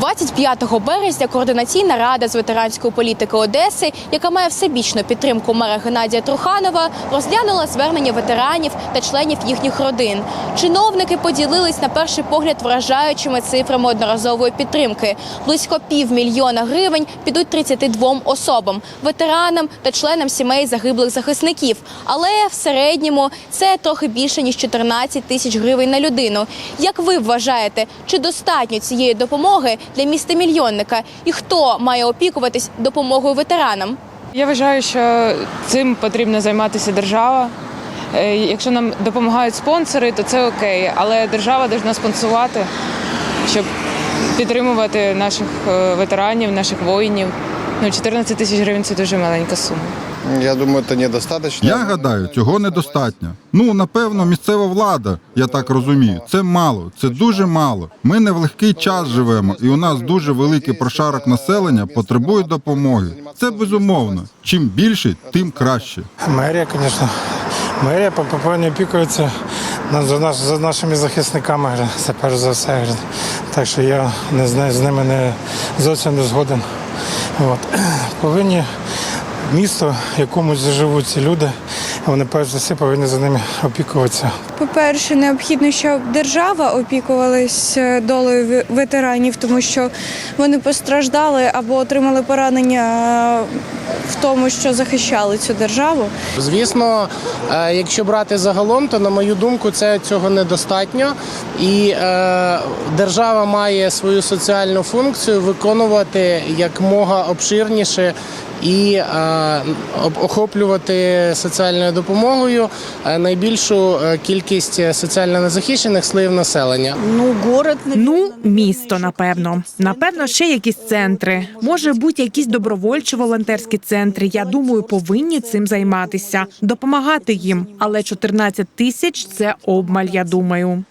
25 березня координаційна рада з ветеранської політики Одеси, яка має всебічну підтримку мера Геннадія Труханова, розглянула звернення ветеранів та членів їхніх родин. Чиновники поділились на перший погляд вражаючими цифрами одноразової підтримки. Близько півмільйона гривень підуть 32 особам, ветеранам та членам сімей загиблих захисників. Але в середньому це трохи більше ніж 14 тисяч гривень на людину. Як ви вважаєте, чи достатньо цієї допомоги для міста мільйонника? І хто має опікуватись допомогою ветеранам? Я вважаю, що цим потрібно займатися держава. Е, Якщо нам допомагають спонсори, то це окей. Але держава повинна спонсорувати, щоб підтримувати наших е, ветеранів, наших воїнів. Ну, 14 тисяч гривень це дуже маленька сума. Я думаю, это недостаточно. Я гадаю, цього недостатньо. Ну напевно, місцева влада, я так розумію. Це мало, це дуже мало. Ми не в легкий час живемо, і у нас дуже великий прошарок населення потребує допомоги. Це безумовно. Чим більше, тим краще. Мерія, звісно. Мерія по- повинні опікується на- за, наш, за нашими захисниками. Це перш за все. Так що я не знаю, з ними не зовсім не згоден. От. Повинні місто, в якому заживуть ці люди, вони перш за все повинні за ними опікуватися. По-перше, необхідно, щоб держава опікувалась е, долею ветеранів, тому що вони постраждали або отримали поранення е, в тому, що захищали цю державу. Звісно, е, якщо брати загалом, то на мою думку, це цього недостатньо, і держава має свою соціальну функцію виконувати якмога обширніше. І охоплювати соціальною допомогою е, найбільшу е, кількість соціально незахищених слоїв населення. Ну город Ну, місто, напевно. Напевно, ще якісь центри. Може бути якісь добровольчі волонтерські центри. Я думаю, повинні цим займатися, допомагати їм. Але 14 тисяч це обмаль, я думаю.